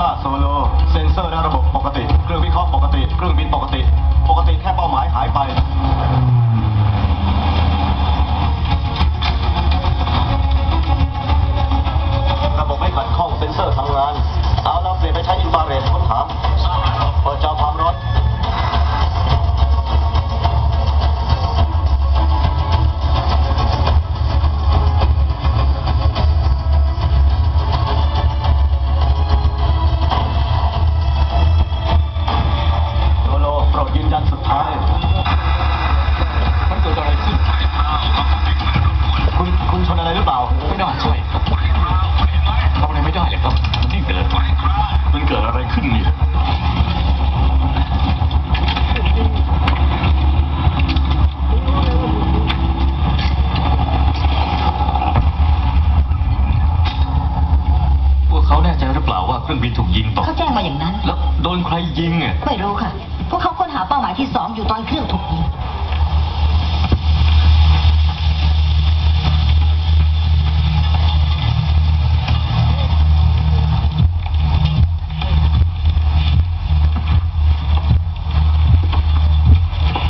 ล่าโซโล เซนเซอร์และระบบปกติ เครื่องวิเคราะห์ปกติ เครื่อง เขาแน่ใจหรือเปล่าว่าเครื่องบินถูกยิงตก เขาแจ้งมาอย่างนั้น แล้วโดนใครยิงอะ ไม่รู้ค่ะ พวกเขาค้นหาเป้าหมายที่สองอยู่ตอนเครื่องถูกยิง